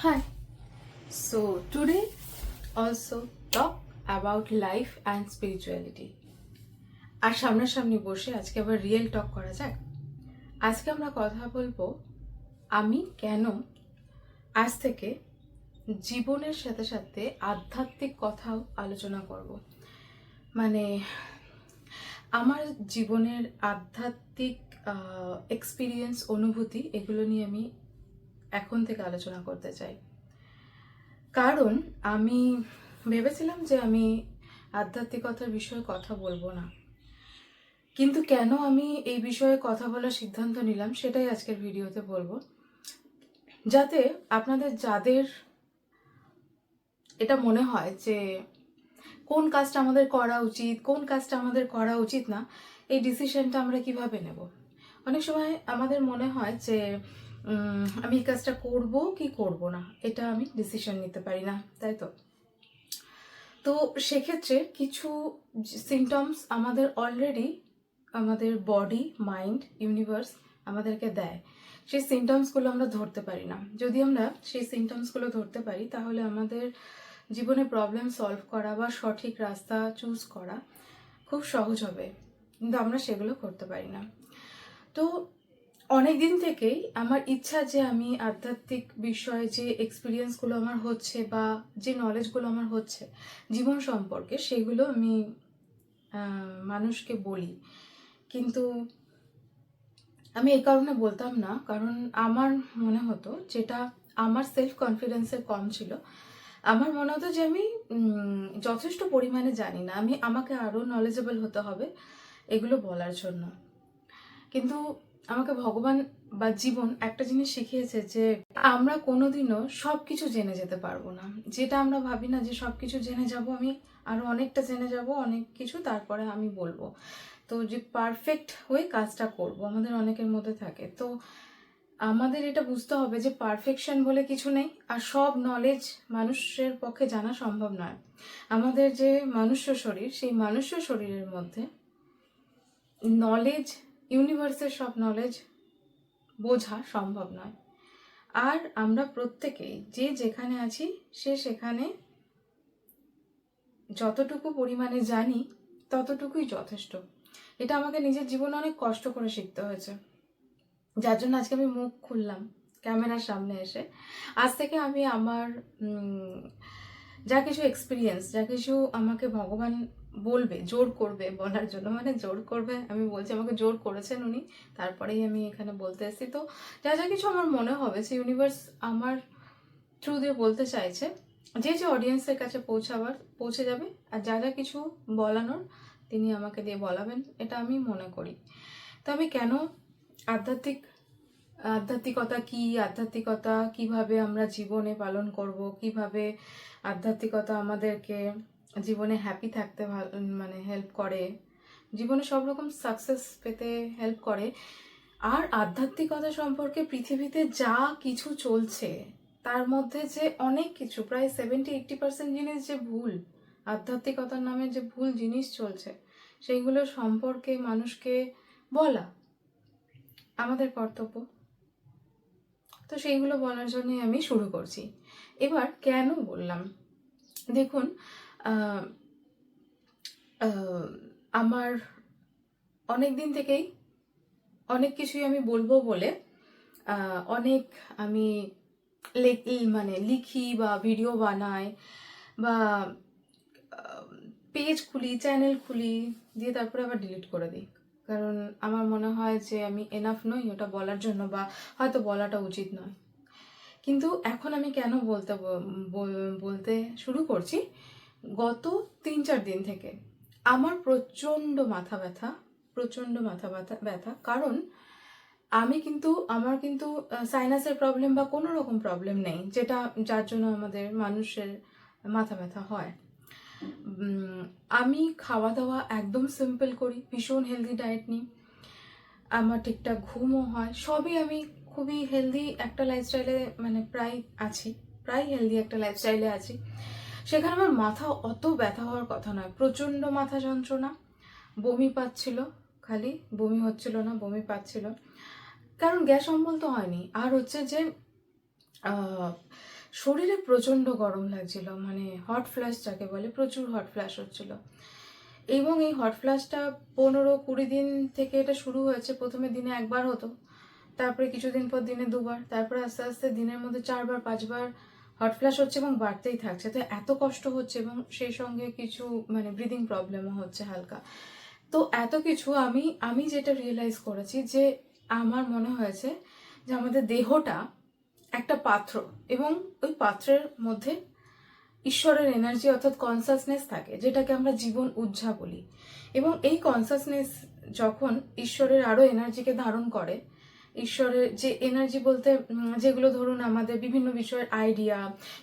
Hi. So, today, also, talk about life and spirituality. আর সামনাসামনি বসে আজকে আবার রিয়েল টক করা যাক আজকে আমরা কথা বলব, আমি কেন আজ থেকে জীবনের সাথে সাথে আধ্যাত্মিক কথাও আলোচনা করব মানে আমার জীবনের আধ্যাত্মিক এক্সপিরিয়েন্স অনুভূতি, এগুলো নিয়ে আমি এখন থেকে আলোচনা করতে চাই। কারণ আমি ভেবেছিলাম যে আমি আধ্যাত্মিকতার বিষয়ে কথা বলব না। কিন্তু কেন আমি এই বিষয়ে কথা বলার সিদ্ধান্ত নিলাম সেটাই আজকের ভিডিওতে বলব। যাতে আপনাদের যাদের এটা মনে হয় যে কোন কাজটা আমাদের করা উচিত, কোন কাজটা আমাদের করা উচিত না, এই ডিসিশনটা আমরা কীভাবে নেব? অনেক সময় আমাদের মনে হয় যে আমি এই কাজটা করব কি করব না, এটা আমি ডিসিশন নিতে পারি না, তাই তো? তো সেক্ষেত্রে কিছু সিমটমস আমাদের অলরেডি আমাদের বডি মাইন্ড ইউনিভার্স আমাদেরকে দেয়। সেই সিমটমসগুলো আমরা ধরতে পারি না। যদি আমরা সেই সিমটমসগুলো ধরতে পারি, তাহলে আমাদের জীবনে প্রবলেম সলভ করা বা সঠিক রাস্তা চুজ করা খুব সহজ হবে। কিন্তু আমরা সেগুলো করতে পারি না। তো অনেক দিন থেকেই আমার ইচ্ছা যে আমি আধ্যাত্মিক বিষয়ে যে এক্সপিরিয়েন্সগুলো আমার হচ্ছে বা যে নলেজগুলো আমার হচ্ছে, জীবন সম্পর্কে সেগুলো আমি মানুষকে বলি। কিন্তু আমি এই কারণে বলতাম না, কারণ আমার মনে হতো যেটা আমার সেলফ কনফিডেন্সের কম ছিল। আমার মনে হতো যে আমি যথেষ্ট পরিমাণে জানি না। আমি, আমাকে আরও নলেজেবল হতে হবে এগুলো বলার জন্য। কিন্তু আমাকে ভগবান বা জীবন একটা জিনিস শিখিয়েছে যে আমরা কোনোদিনও সব কিছু জেনে যেতে পারব না। যেটা আমরা ভাবি না যে সব কিছু জেনে যাব, আমি আরও অনেকটা জেনে যাব, অনেক কিছু তারপরে আমি বলব। তো যে পারফেক্ট হয়ে কাজটা করব আমাদের অনেকের মধ্যে থাকে। তো আমাদের এটা বুঝতে হবে যে পারফেকশন বলে কিছু নেই আর সব নলেজ মানুষের পক্ষে জানা সম্ভব নয়। আমাদের যে মনুষ্য শরীর, সেই মনুষ্য শরীরের মধ্যে নলেজ ইউনিভার্সের সব নলেজ বোঝা সম্ভব নয়। আর আমরা প্রত্যেকেই যে যেখানে আছি, সে সেখানে যতটুকু পরিমাণে জানি, ততটুকুই যথেষ্ট। এটা আমাকে নিজের জীবনে অনেক কষ্ট করে শিখতে হয়েছে। যার জন্য আজকে আমি মুখ খুললাম ক্যামেরার সামনে এসে। আজ থেকে আমি আমার যা কিছু এক্সপিরিয়েন্স যা কিছু আমাকে ভগবান বলবে, জোর করবে বলার জন্য। মানে জোর করবে, আমি বলছি আমাকে জোর করেছেন উনি, তারপরেই আমি এখানে বলতে এসেছি। তো যা যা কিছু আমার মনে হবে, সে ইউনিভার্স আমার থ্রু দিয়ে বলতে চাইছে, যে যে অডিয়েন্সের কাছে পৌঁছাবার, পৌঁছে যাবে আর যা যা কিছু বলানোর তিনি আমাকে দিয়ে বলাবেন, এটা আমি মনে করি। তো আমি কেন আধ্যাত্মিক, আধ্যাত্মিকতা কি, আধ্যাত্মিকতা কীভাবে আমরা জীবনে পালন করব, কীভাবে আধ্যাত্মিকতা আমাদেরকে জীবনে হ্যাপি থাকতে ভাল- মানে হেল্প করে। জীবনে সব রকম সাকসেস পেতে হেল্প করে। আর আধ্যাত্মিকতা সম্পর্কে পৃথিবীতে যা কিছু চলছে, তার মধ্যে যে অনেক কিছু, প্রায় সেভেন্টি এইটটি পার্সেন্ট জিনিস যে ভুল, আধ্যাত্মিকতার নামে যে ভুল জিনিস চলছে, সেইগুলো সম্পর্কে মানুষকে বলা আমাদের কর্তব্য। তো সেইগুলো বলার জন্যই আমি শুরু করছি। এবার কেন বললাম? দেখুন আমার অনেক দিন থেকেই অনেক কিছুই আমি বলব বলে অনেক আমি মানে লিখি বা ভিডিও বানাই বা পেজ খুলি, চ্যানেল খুলি, দিয়ে তারপরে আবার ডিলিট করে দিই। কারণ আমার মনে হয় যে আমি এনাফ নই ওটা বলার জন্য বা হয়তো বলাটা উচিত নয়। কিন্তু এখন আমি কেন বলতে বলতে শুরু করছি? গত তিন চার দিন থেকে আমার প্রচণ্ড মাথা ব্যথা, প্রচণ্ড মাথা ব্যথা ব্যথা। কারণ আমি কিন্তু, আমার কিন্তু সাইনাসের প্রবলেম বা কোনো রকম প্রবলেম নেই, যেটা যার জন্য আমাদের মানুষের মাথা ব্যথা হয়। আমি খাওয়া দাওয়া একদম সিম্পল করি, ভীষণ হেলদি ডায়েট নিই। আমার ঠিকঠাক ঘুমও হয়, সবই আমি খুবই হেলদি একটা লাইফস্টাইলে মানে প্রায় আছি, প্রায় হেলদি একটা লাইফস্টাইলে আছি। সেখানে আমার মাথা অত ব্যথা হওয়ার কথা নয়, প্রচণ্ড মাথা যন্ত্রণা। বমি পাচ্ছিল খালি, বমি হচ্ছিল না, বমি পাচ্ছিল। কারণ গ্যাস অম্বল তো হয়নি। আর হচ্ছে যে শরীরে প্রচণ্ড গরম লাগছিল মানে হট ফ্ল্যাশ যাকে বলে, প্রচুর হট ফ্ল্যাশ হচ্ছিল। এবং এই হট ফ্ল্যাশটা পনেরো কুড়ি দিন থেকে এটা শুরু হয়েছে, প্রথমে দিনে একবার হতো, তারপরে কিছুদিন পর দিনে দুবার, তারপরে আস্তে আস্তে দিনের মধ্যে চারবার, পাঁচবার হট ফ্ল্যাশ হচ্ছে এবং বাড়তেই থাকছে। তো এত কষ্ট হচ্ছে এবং সেই সঙ্গে কিছু মানে ব্রিদিং প্রবলেমও হচ্ছে হালকা। তো এত কিছু আমি আমি যেটা রিয়েলাইজ করেছি যে আমার মনে হয়েছে যে আমাদের দেহটা একটা পাত্র এবং ওই পাত্রের মধ্যে ঈশ্বরের এনার্জি অর্থাৎ কনসাসনেস থাকে, যেটাকে আমরা জীবন উজ্জা বলি। এবং এই কনসাসনেস যখন ঈশ্বরের আরও এনার্জিকে ধারণ করে ঈশ্বরের যে এনার্জি বলতে যেগুলো ধরুন আমাদের বিভিন্ন বিষয়ের আইডিয়া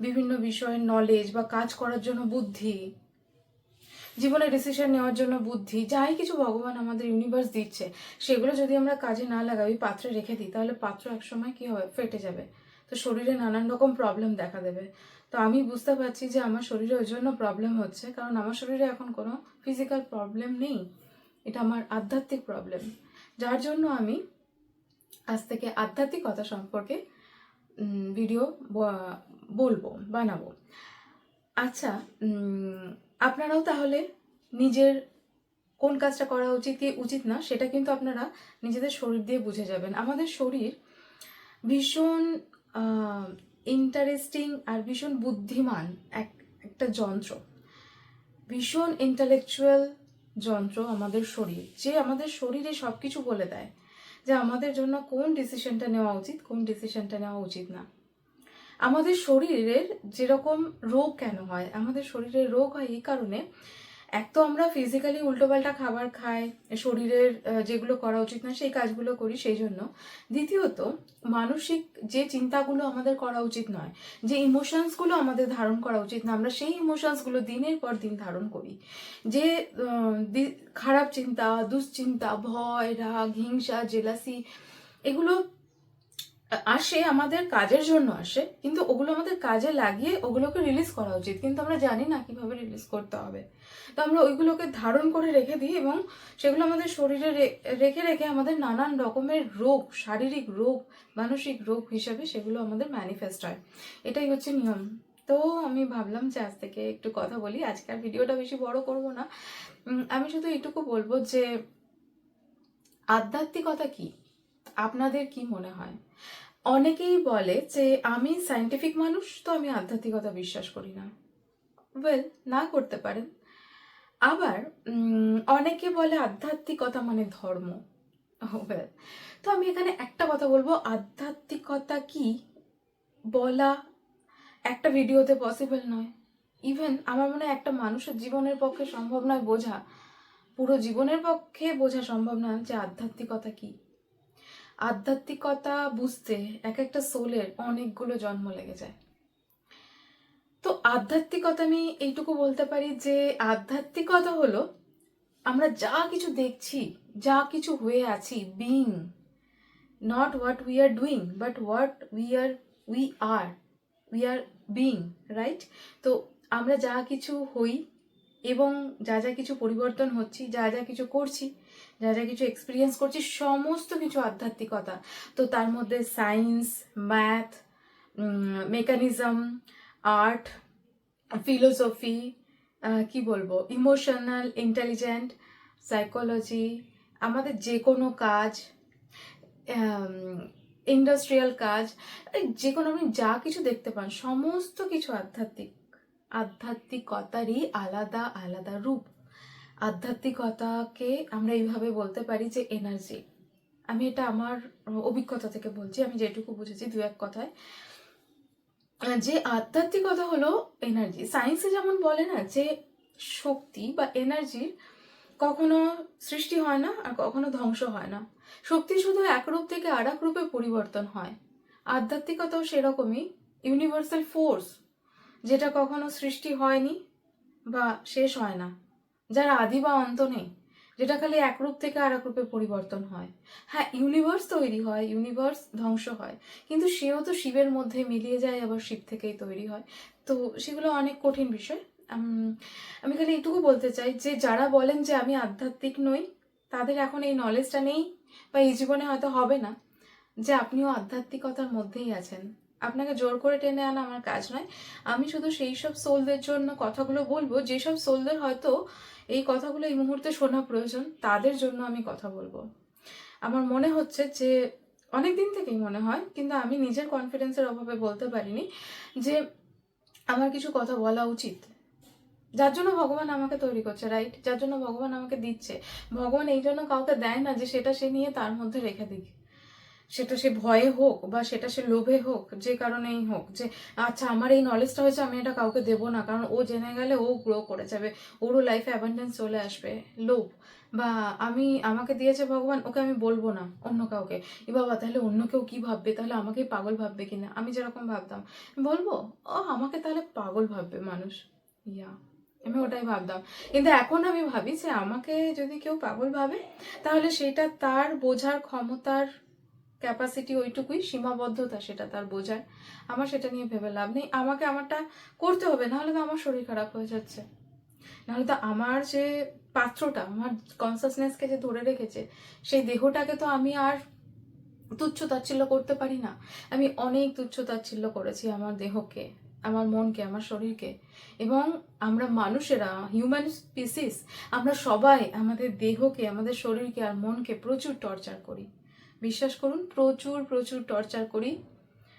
বিভিন্ন বিষয়ের নলেজ বা কাজ করার জন্য বুদ্ধি জীবনে ডিসিশন নেওয়ার জন্য বুদ্ধি, যাই কিছু ভগবান আমাদের ইউনিভার্স দিচ্ছে, সেগুলো যদি আমরা কাজে না লাগাই পাত্রে রেখে দিই, তাহলে পাত্র একসময় কি হবে? ফেটে যাবে। তো শরীরে নানান রকম প্রবলেম দেখা দেবে। তো আমি বুঝতে পারছি যে আমার শরীরে ওই জন্য প্রবলেম হচ্ছে, কারণ আমার শরীরে এখন কোনো ফিজিক্যাল প্রবলেম নেই। এটা আমার আধ্যাত্মিক প্রবলেম যার জন্য আমি আজ থেকে আধ্যাত্মিকতা সম্পর্কে ভিডিও বলব, বানাবো। আচ্ছা আপনারাও তাহলে নিজের কোন কাজটা করা উচিত কি উচিত না, সেটা কিন্তু আপনারা নিজেদের শরীর দিয়ে বুঝে যাবেন। আমাদের শরীর ভীষণ ইন্টারেস্টিং আর ভীষণ বুদ্ধিমান এক, একটা যন্ত্র। ভীষণ ইন্টালেকচুয়াল যন্ত্র আমাদের শরীর। যে আমাদের শরীরে সব কিছু বলে দেয়। যে আমাদের জন্য কোন ডিসিশনটা নেওয়া উচিত, কোন ডিসিশনটা নেওয়া উচিত না। আমাদের শরীরের যেরকম রোগ কেন হয়, আমাদের শরীরে রোগ হয় এই কারণে এক তো আমরা ফিজিক্যালি উল্টোপাল্টা খাবার খাই, শরীরের যেগুলো করা উচিত না, সেই কাজগুলো করি সেই জন্য। দ্বিতীয়ত, মানসিক যে চিন্তাগুলো আমাদের করা উচিত নয়, যে ইমোশনসগুলো আমাদের ধারণ করা উচিত না, আমরা সেই ইমোশনসগুলো দিনের পর দিন ধারণ করি। যে খারাপ চিন্তা, দুশ্চিন্তা, ভয়, রাগ, হিংসা জেলাসি এগুলো আসে আমাদের কাজের জন্য আসে, কিন্তু ওগুলো আমাদের কাজে লাগিয়ে ওগুলোকে রিলিজ করা উচিত। কিন্তু আমরা জানি না কীভাবে রিলিজ করতে হবে। তো আমরা ওইগুলোকে ধারণ করে রেখে দিই এবং সেগুলো আমাদের শরীরে রেখে রেখে আমাদের নানান রকমের রোগ, শারীরিক রোগ, মানসিক রোগ হিসাবে সেগুলো আমাদের ম্যানিফেস্ট হয়। এটাই হচ্ছে নিয়ম। তো আমি ভাবলাম যে আজ থেকে একটু কথা বলি। আজকের ভিডিওটা বেশি বড় করব না। আমি শুধু এইটুকু বলব যে, আধ্যাত্মিকতা কি? আপনাদের কি মনে হয়? অনেকেই বলে যে, আমি সায়েন্টিফিক মানুষ, তো আমি আধ্যাত্মিকতা বিশ্বাস করি না। ওয়েল না করতে পারেন। আবার অনেকে বলে আধ্যাত্মিকতা মানে ধর্ম। ওয়েল তো আমি এখানে একটা কথা বলব, আধ্যাত্মিকতা কি? বলা একটা ভিডিওতে পসিবল নয়। ইভেন আমার মনে হয় একটা মানুষের জীবনের পক্ষে সম্ভব নয় বোঝা। পুরো জীবনের পক্ষে বোঝা সম্ভব নয় যে আধ্যাত্মিকতা কি। আধ্যাত্মিকতা বুঝতে এক একটা সোলের অনেকগুলো জন্ম লেগে যায়। তো আধ্যাত্মিকতা আমি এইটুকু বলতে পারি যে, আধ্যাত্মিকতা হলো আমরা যা কিছু দেখছি, যা কিছু হয়ে আছি being not what we are doing but what we are we are we are being right তো আমরা যা কিছু হই এবং যা যা কিছু পরিবর্তন হচ্ছি, যা যা কিছু করছি যা যা কিছু এক্সপিরিয়েন্স করছি, সমস্ত কিছু আধ্যাত্মিকতা। তো তার মধ্যে science math mechanism art philosophy কি বলব? ইমোশনাল ইন্টেলিজেন্ট সাইকোলজি আমাদের যে কোনো কাজ ইন্ডাস্ট্রিয়াল কাজ যে কোনো আপনি যা কিছু দেখতে পান, সমস্ত কিছু আধ্যাত্মিক, আধ্যাত্মিকতারই আলাদা আলাদা রূপ। আধ্যাত্মিকতাকে আমরা এইভাবে বলতে পারি যে এনার্জি আমি এটা আমার অভিজ্ঞতা থেকে বলছি, আমি যেটুকু বুঝেছি দু এক কথায়। যে আধ্যাত্মিকতা হলো এনার্জি সায়েন্সে যেমন বলে না যে শক্তি বা এনার্জির কখনো সৃষ্টি হয় না আর কখনো ধ্বংস হয় না। শক্তি শুধু এক রূপ থেকে আর এক রূপে পরিবর্তন হয়। আধ্যাত্মিকতাও সেরকমই ইউনিভার্সাল ফোর্স যেটা কখনো সৃষ্টি হয়নি বা শেষ হয় না। যার আদি বা অন্ত নেই, যেটা খালি এক রূপ থেকে আর এক রূপে পরিবর্তন হয়। হ্যাঁ ইউনিভার্স তৈরি হয় ইউনিভার্স ধ্বংস হয়, কিন্তু সেও তো শিবের মধ্যে মিলিয়ে যায়, আবার শিব থেকেই তৈরি হয়। তো সেগুলো অনেক কঠিন বিষয়। আমি খালি এইটুকু বলতে চাই যে, যারা বলেন যে আমি আধ্যাত্মিক নই, তাদের এখন এই নলেজটা নেই, বা এই জীবনে হয়তো হবে না, যে আপনিও আধ্যাত্মিকতার মধ্যেই আছেন। আপনাকে জোর করে টেনে আনা আমার কাজ নয়। আমি শুধু সেই সব সোলদের জন্য কথাগুলো বলব, যেসব সোলদের হয়তো এই কথাগুলো এই মুহূর্তে শোনা প্রয়োজন, তাদের জন্য আমি কথা বলব। আমার মনে হচ্ছে যে অনেক দিন থেকেই মনে হয়, কিন্তু আমি নিজের কনফিডেন্সের অভাবে বলতে পারিনি, যে আমার কিছু কথা বলা উচিত। যার জন্য ভগবান আমাকে তৈরি করছে রাইট যার জন্য ভগবান আমাকে দিচ্ছে। ভগবান এই জন্য কাউকে দেয় না যে সেটা সে নিয়ে তার মধ্যে রেখে দিক। সেটা সে ভয়ে হোক বা সেটা সে লোভে হোক, যে কারণেই হোক, যে আচ্ছা আমার এই নলেজটা হয়েছে, আমি এটা কাউকে দেবো না। কারণ ও জেনে গেলে ও গ্রো করে যাবে ওরও লাইফে অ্যাবান্ডেন্স চলে আসবে, লোভ। বা আমি, আমাকে দিয়েছে ভগবান, ওকে আমি বলব না অন্য কাউকে। এ বাবা, তাহলে অন্য কেউ কি ভাববে? তাহলে আমাকেই পাগল ভাববে কিনা? আমি যেরকম ভাবতাম। বলব ও আমাকে তাহলে পাগল ভাববে মানুষ। ইয়া আমি ওটাই ভাবতাম। কিন্তু এখন আমি ভাবি যে আমাকে যদি কেউ পাগল ভাবে, তাহলে সেটা তার বোঝার ক্ষমতার ক্যাপাসিটি ওইটুকুই, সীমাবদ্ধতা সেটা তার বোঝায়। আমার সেটা নিয়ে ভেবে লাভ নেই। আমাকে আমারটা করতে হবে, নাহলে তো আমার শরীর খারাপ হয়ে যাচ্ছে। নাহলে তো আমার যে পাত্রটা, আমার কনসাসনেসকে যে ধরে রেখেছে, সেই দেহটাকে তো আমি আর তুচ্ছ তাচ্ছিল্য করতে পারি না। আমি অনেক তুচ্ছ তাচ্ছিল্য করেছি আমার দেহকে, আমার মনকে, আমার শরীরকে। এবং আমরা মানুষেরা হিউম্যান স্পিসিস আমরা সবাই আমাদের দেহকে, আমাদের শরীরকে আর মনকে প্রচুর টর্চার করি। বিশ্বাস করুন, প্রচুর প্রচুর টর্চার করি।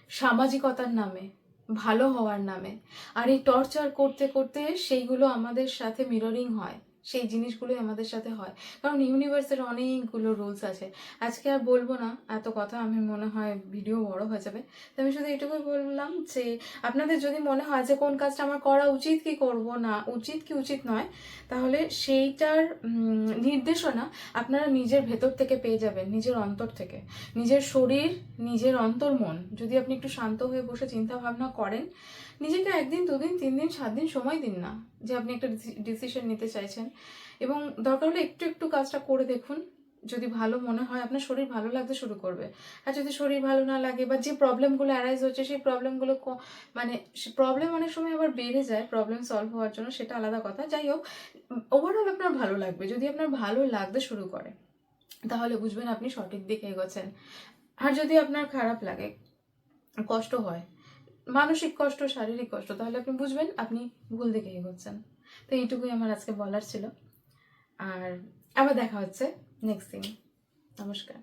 সামাজিকতার নামে, ভালো হওয়ার নামে। আর এই টর্চার করতে করতে সেইগুলো আমাদের সাথে মিররিং হয়। সেই জিনিসগুলোই আমাদের সাথে হয়। কারণ ইউনিভার্সের অনেকগুলো রুলস আছে। আজকে আর বলব না, এত কথা আমি মনে হয় ভিডিও বড় হয়ে যাবে। তো আমি শুধু এটুকুই বললাম যে, আপনাদের যদি মনে হয় যে কোন কাজটা আমার করা উচিত কি করব না, উচিত কি উচিত নয়, তাহলে সেইটার নির্দেশনা আপনারা নিজের ভেতর থেকে পেয়ে যাবেন, নিজের অন্তর থেকে। নিজের শরীর, নিজের অন্তর মন যদি আপনি একটু শান্ত হয়ে বসে চিন্তা ভাবনা করেন নিজেকে একদিন, দুদিন তিন দিন সাত দিন সময় দিন না, যে আপনি একটা ডিসিশন নিতে চাইছেন। এবং দরকার হলে একটু একটু কাজটা করে দেখুন। যদি ভালো মনে হয়, আপনার শরীর ভালো লাগতে শুরু করবে। আর যদি শরীর ভালো না লাগে বা যে প্রবলেমগুলো অ্যারাইজ হচ্ছে, সেই প্রবলেমগুলো মানে প্রবলেম অনেক সময় আবার বেড়ে যায় প্রবলেম সলভ হওয়ার জন্য, সেটা আলাদা কথা। যাই হোক ওভারঅল আপনার ভালো লাগবে। যদি আপনার ভালো লাগতে শুরু করে, তাহলে বুঝবেন আপনি সঠিক দিকে এগোচ্ছেন। আর যদি আপনার খারাপ লাগে, কষ্ট হয় মানসিক কষ্ট, শারীরিক কষ্ট, তাহলে আপনি বুঝবেন আপনি ভুল দিকে এগোচ্ছেন। তো এইটুকুই আমার আজকে বলার ছিল। আর আবার দেখা হচ্ছে নেক্সট দিন নমস্কার।